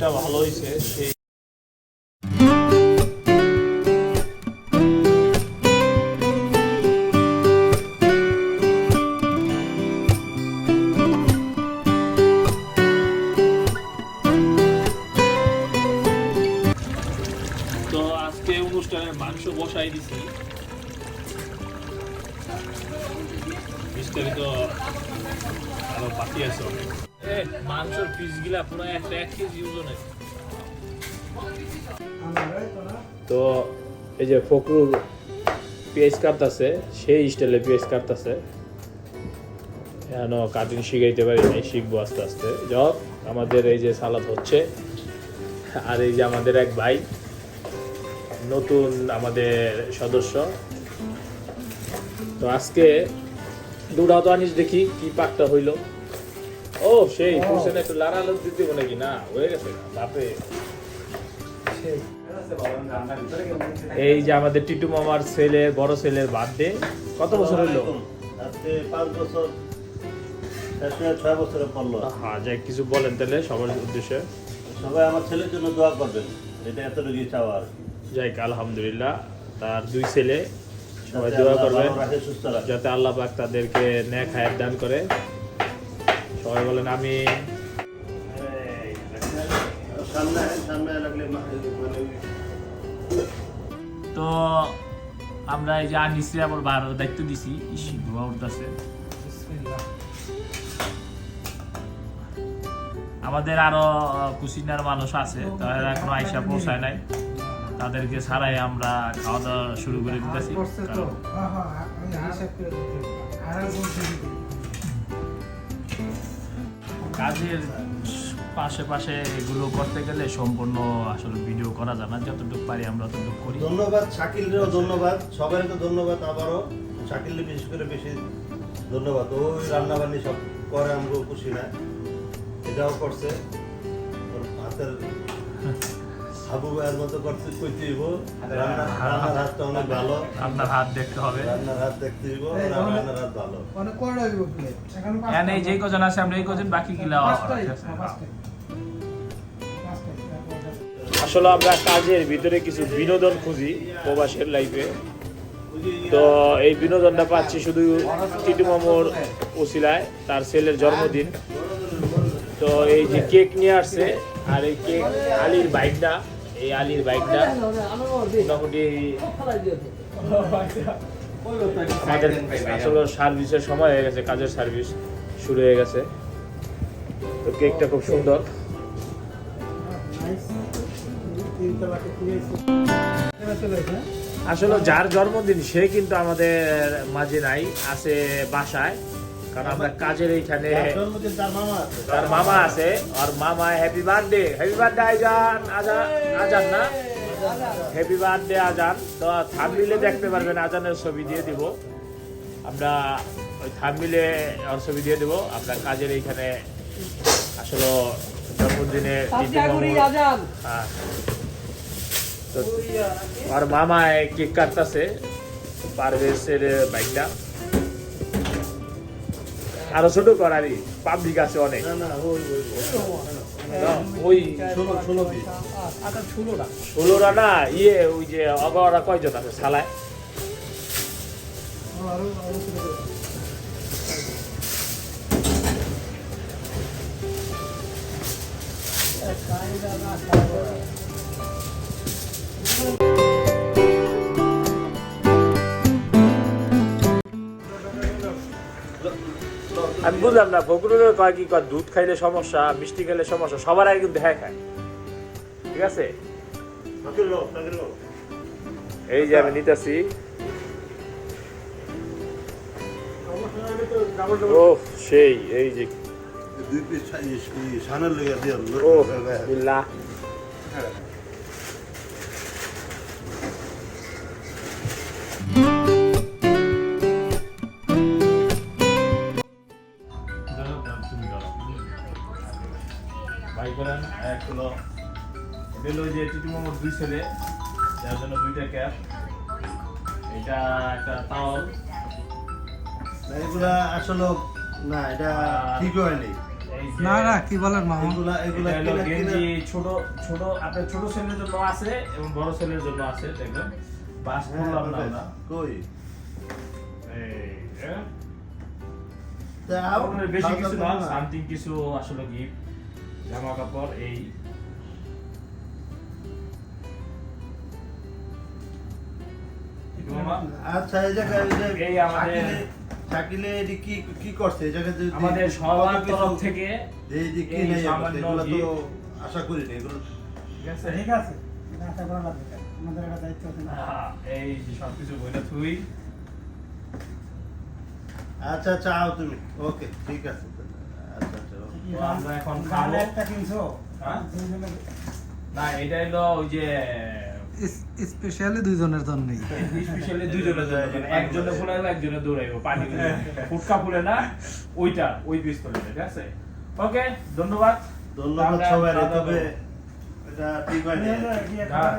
জিনিসটা ভালো হয়েছে সেই তো আজকে মাংস বিস্তারিত আরও বাকি আছে মাংসের পিসগুলা পুরো একটা এক কেজি ওজনের তো এই যে ফকরুল পেঁয়াজ কাটতেছে, সেই স্টাইলে পেঁয়াজ কাটতেছে। এখনও কাটিং শিখাইতে পারি নাই, শিখব আস্তে আস্তে। যাক, আমাদের এই যে সালাদ হচ্ছে, আর এই যে আমাদের এক ভাই, নতুন আমাদের সদস্য। তো আজকে দুটাও তো আনিস দেখি কি পাকটা হইল। ও সেই একটু লাড়া লোক দিতে হবে নাকি? না হয়ে গেছে। বাপরে। এই যে আমাদের টিটু মামার ছেলের বড় ছেলের বার্থডে কত বছর হইল আজকে পাঁচ বছর ছয় বছরে পড়ল। হ্যাঁ যাই কিছু বলেন তাহলে সবার উদ্দেশ্যে। সবাই আমার ছেলের জন্য দোয়া করবেন এটা এতটুকুই চাওয়া আর যাই আলহামদুলিল্লাহ তার দুই ছেলে সবাই দোয়া করবেন। যাতে আল্লাহ পাক তাদেরকে ন্যাক হায়াত দান করে। সবাই বলেন আমি। তো আমরা এই যে আনিসরে আবার বার দায়িত্ব দিছি, ইসি ধোয়া উঠতেছে। আমাদের আরও কুসিনার মানুষ আছে, তারা এখনও আইসা পৌঁছায় নাই। তাদেরকে ছাড়াই আমরা খাওয়া দাওয়া শুরু করে দিতেছি। কাজের পাশে পাশে এগুলো করতে গেলে সম্পূর্ণ আসলে ভিডিও করা যায় না। যতটুকু পারি আমরা ততটুকু করি। ধন্যবাদ শাকিলরেও ধন্যবাদ। সবারই তো ধন্যবাদ আবারও। শাকিলরে বিশেষ করে বেশি ধন্যবাদ। ওই রান্না বান্নি সব করে আমরা খুশি না। এটাও করছে। হাতের হাবু ভাইয়ের মতো করতে কইতে রান্নার হাতটা অনেক ভালো। আপনার হাত দেখতে হবে। রান্নার হাত দেখতে রান্নার হাত ভালো। অনেক হইব প্লেট এখন এই যেই কজন আছে আমরা এই কজন বাকি গিলা হ্যাঁ, পাঁচটাই। আসলে আমরা কাজের ভিতরে কিছু বিনোদন খুঁজি প্রবাসের লাইফে তো এই বিনোদনটা পাচ্ছি শুধু টিটু মামোর ওসিলায় তার ছেলের জন্মদিন। তো এই যে কেক নিয়ে আসছে আর এই কেক আলীর বাইকটা এই আলীর বাইকটা মোটামুটি আসলে সার্ভিসের সময় হয়ে গেছে, কাজের সার্ভিস শুরু হয়ে গেছে। তো কেকটা খুব সুন্দর। আসলে যার জন্মদিন সে কিন্তু আমাদের মাঝে নাই, আছে বাসায়। কারণ আমরা কাজের এইখানে তার মামা আছে। তার মামা আছে আর মামা হ্যাপি বার্থডে হ্যাপি বার্থডে আজান আজান আজান না? হ্যাপি বার্থডে আজান। তো থামবিলে দেখতে পারবেন আজানের ছবি দিয়ে দিব। আমরা ওই থামবিলে ওর ছবি দিয়ে দিব। আমরা কাজের এইখানে আসলে জন্মদিনে হ্যাঁ। তো আর মামা কেক কাটতেছে। পারভেজের বাইকটা আরও ছোট করারি পাবলিক আছে অনেক না না ওই ওই না, ইয়ে ওই যে অগরা কয়জন আছে সালায় আমি বুঝলাম না ফকরুলের কয় কি কয় দুধ খাইলে সমস্যা মিষ্টি খেলে সমস্যা সবার আগে কিন্তু হ্যাঁ খায়। ঠিক আছে? এই যে আমি নিতেছি। ও সেই এই যে। দুই পিস সানের লেগে দিয়ে ও ভাই করেন এক হলো এটা হলো যে টিটু মামার দুই ছেলে যার জন্য দুইটা ক্যাপ। এটা একটা তাওয়াল। এগুলা আসলে না এটা ঠিক হয়নি। না না কি বলেন মামা? এগুলা এগুলা গেঞ্জি ছোট ছোট আপনার ছোট ছেলের জন্য আছে এবং বড় ছেলের জন্য আছে দেখবেন। বাস হ্যাঁ, করলাম না। আমরা। কই? এই যে। দাও, ওখানে বেশি কিছু না না। সামথিং কিছু আসলে গিফট। জামা কাপড় এই আচ্ছা এই জায়গায় এই আমাদের- শাকিলে- শাকিলে কি কি করছে? এই জায়গায় আমাদের সবার তরফ থেকে এই যে কি এই এগুলো তো আশা করি না এগুলো ঠিক আছে ঠিক আছে। আশা করা লাগবে আমাদের একটা দায়িত্ব আছে এই যে সবকিছু বইটা থুই। আচ্ছা আচ্ছা আও তুমি। ওকে ঠিক আছে আচ্ছা আচ্ছা okay। কি তো আমরা এখন খাব। একটা কিনছো? হ্যাঁ? না এটা হলো ওই যে স্পেশালি দুইজনের জন্যই। স্পেশালি দুইজনের জন্য। একজনে ফুলাইবো একজনে দৌড়াইবো পানি ফুটকা ফুলে না ওইটা ওই পিস্তল ঠিক আছে? ওকে ধন্যবাদ। ধন্যবাদ সবাই তবে এটা ঠিক না হ্যাঁ।